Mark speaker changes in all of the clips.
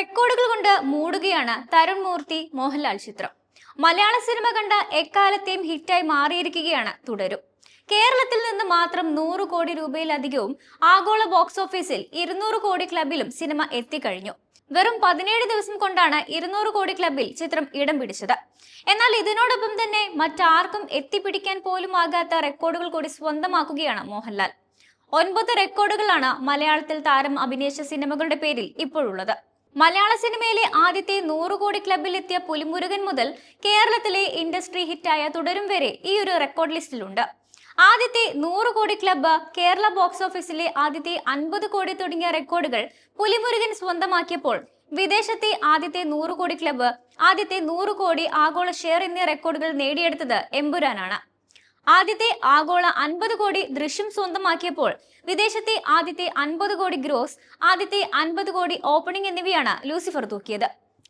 Speaker 1: റെക്കോർഡുകൾ കൊണ്ട് മൂടുകയാണ് തരുൺ മൂർത്തി മോഹൻലാൽ ചിത്രം. മലയാള സിനിമ കണ്ട എക്കാലത്തെയും ഹിറ്റായി മാറിയിരിക്കുകയാണ് തുടരും. കേരളത്തിൽ നിന്ന് മാത്രം നൂറ് കോടി രൂപയിലധികവും ആഗോള ബോക്സ് ഓഫീസിൽ ഇരുന്നൂറ് കോടി ക്ലബിലും സിനിമ എത്തിക്കഴിഞ്ഞു. വെറും പതിനേഴ് ദിവസം കൊണ്ടാണ് ഇരുന്നൂറ് കോടി ക്ലബിൽ ചിത്രം ഇടം പിടിച്ചത്. എന്നാൽ ഇതിനോടൊപ്പം തന്നെ മറ്റാർക്കും എത്തിപ്പിടിക്കാൻ പോലും ആകാത്ത റെക്കോർഡുകൾ കൂടി സ്വന്തമാക്കുകയാണ് മോഹൻലാൽ. ഒൻപത് റെക്കോർഡുകളാണ് മലയാളത്തിൽ താരം അഭിനയിച്ച സിനിമകളുടെ പേരിൽ ഇപ്പോഴുള്ളത്. മലയാള സിനിമയിലെ ആദ്യത്തെ നൂറ് കോടി ക്ലബിൽ എത്തിയ പുലിമുരുകൻ മുതൽ കേരളത്തിലെ ഇൻഡസ്ട്രി ഹിറ്റായ തുടരും വരെ ഈ ഒരു റെക്കോർഡ് ലിസ്റ്റിലുണ്ട്. ആദ്യത്തെ നൂറ് കോടി ക്ലബ്ബ് കേരള ബോക്സ് ഓഫീസിലെ ആദ്യത്തെ അൻപത് കോടി തുടങ്ങിയ റെക്കോർഡുകൾ പുലിമുരുകൻ സ്വന്തമാക്കിയപ്പോൾ വിദേശത്തെ ആദ്യത്തെ നൂറ് കോടി ക്ലബ്ബ് ആദ്യത്തെ നൂറ് കോടി ആഗോള ഷെയർ എന്നീ റെക്കോർഡുകൾ നേടിയെടുത്തത് എമ്പുരാനാണ്. ആദ്യത്തെ ആഗോള അൻപത് കോടി ദൃശ്യം സ്വന്തമാക്കിയപ്പോൾ വിദേശത്തെ ആദ്യത്തെ അൻപത് കോടി ഗ്രോസ് ആദ്യത്തെ അൻപത് കോടി ഓപ്പണിംഗ് എന്നിവയാണ് ലൂസിഫർ തൂക്കിയത്.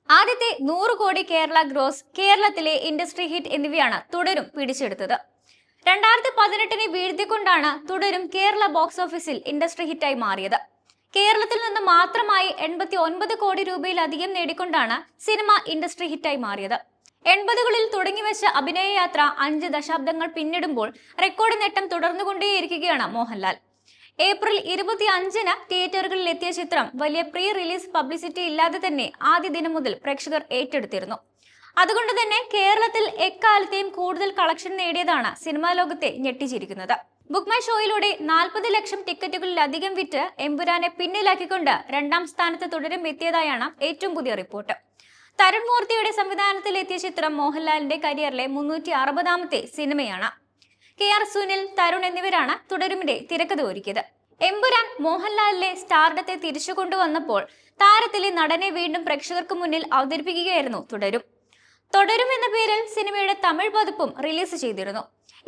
Speaker 1: ആദ്യത്തെ നൂറ് കോടി കേരള ഗ്രോസ് കേരളത്തിലെ ഇൻഡസ്ട്രി ഹിറ്റ് എന്നിവയാണ് തുടരും പിടിച്ചെടുത്തത്. രണ്ടായിരത്തി പതിനെട്ടിനെ വീഴ്ത്തിക്കൊണ്ടാണ് തുടരും കേരള ബോക്സ് ഓഫീസിൽ ഇൻഡസ്ട്രി ഹിറ്റായി മാറിയത്. കേരളത്തിൽ നിന്ന് മാത്രമായി എൺപത്തി ഒൻപത് കോടി രൂപയിലധികം നേടിക്കൊണ്ടാണ് സിനിമ ഇൻഡസ്ട്രി ഹിറ്റായി മാറിയത്. എൺപതുകളിൽ തുടങ്ങിവെച്ച അഭിനയയാത്ര അഞ്ച് ദശാബ്ദങ്ങൾ പിന്നിടുമ്പോൾ റെക്കോർഡ് നേട്ടം തുടർന്നുകൊണ്ടേയിരിക്കുകയാണ് മോഹൻലാൽ. ഏപ്രിൽ ഇരുപത്തി അഞ്ചിന് തിയേറ്ററുകളിൽ എത്തിയ ചിത്രം വലിയ പ്രീ റിലീസ് പബ്ലിസിറ്റി ഇല്ലാതെ തന്നെ ആദ്യ ദിനം മുതൽ പ്രേക്ഷകർ ഏറ്റെടുത്തിരുന്നു. അതുകൊണ്ട് തന്നെ കേരളത്തിൽ എക്കാലത്തെയും കൂടുതൽ കളക്ഷൻ നേടിയതാണ് സിനിമാ ലോകത്തെ ഞെട്ടിച്ചിരിക്കുന്നത്. ബുക്ക് മൈ ഷോയിലൂടെ നാൽപ്പത് ലക്ഷം ടിക്കറ്റുകളിലധികം വിറ്റ് എമ്പുരാനെ പിന്നിലാക്കിക്കൊണ്ട് രണ്ടാം സ്ഥാനത്ത് തുടരും എത്തിയതായാണ് ഏറ്റവും പുതിയ റിപ്പോർട്ട്. തരുൺ മൂർത്തിയുടെ സംവിധാനത്തിൽ എത്തിയ ചിത്രം മോഹൻലാലിന്റെ കരിയറിലെ മുന്നൂറ്റി അറുപതാമത്തെ സിനിമയാണ്. കെ ആർ സുനിൽ തരുൺ എന്നിവരാണ് തുടരുമിന്റെ തിരക്കഥ ഒരുക്കിയത്. എമ്പുരാൻ മോഹൻലാലിലെ സ്റ്റാർഡത്തെ തിരിച്ചു കൊണ്ടുവന്നപ്പോൾ താരത്തിലെ നടനെ വീണ്ടും പ്രേക്ഷകർക്ക് മുന്നിൽ അവതരിപ്പിക്കുകയായിരുന്നു തുടരും. തുടരും എന്ന പേരിൽ സിനിമയുടെ തമിഴ് പതിപ്പും റിലീസ് ചെയ്തിരുന്നു.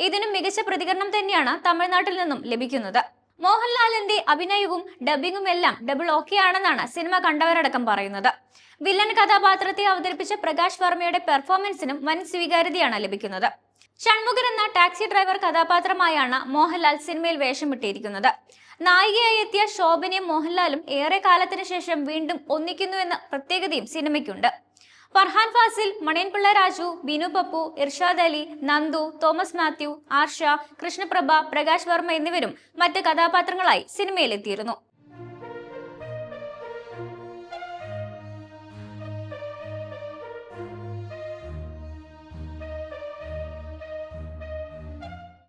Speaker 1: ഇതിനും മികച്ച പ്രതികരണം തന്നെയാണ് തമിഴ്നാട്ടിൽ നിന്നും ലഭിക്കുന്നത്. മോഹൻലാലിന്റെ അഭിനയവും ഡബിങ്ങും എല്ലാം ഡബിൾ ഓക്കെ ആണെന്നാണ് സിനിമ കണ്ടവരടക്കം പറയുന്നത്. വില്ലൻ കഥാപാത്രത്തെ അവതരിപ്പിച്ച പ്രകാശ് വർമ്മയുടെ പെർഫോമൻസിനും വൻ സ്വീകാര്യതയാണ് ലഭിക്കുന്നത്. ഷൺമുഖൻ എന്ന ടാക്സി ഡ്രൈവർ കഥാപാത്രമായാണ് മോഹൻലാൽ സിനിമയിൽ വേഷമിട്ടിരിക്കുന്നത് നായികയായി എത്തിയ ശോഭനയും മോഹൻലാലും ഏറെ കാലത്തിന് ശേഷം വീണ്ടും ഒന്നിക്കുന്നു എന്ന പ്രത്യേകതയും സിനിമയ്ക്കുണ്ട്. ഫർഹാൻ ഫാസിൽ മണിയൻപിള്ള രാജു ബിനു പപ്പു ഇർഷാദ് അലി നന്ദു തോമസ് മാത്യു ആർഷ കൃഷ്ണപ്രഭ പ്രകാശ് വർമ്മ എന്നിവരും മറ്റ് കഥാപാത്രങ്ങളായി സിനിമയിലെത്തിയിരുന്നു.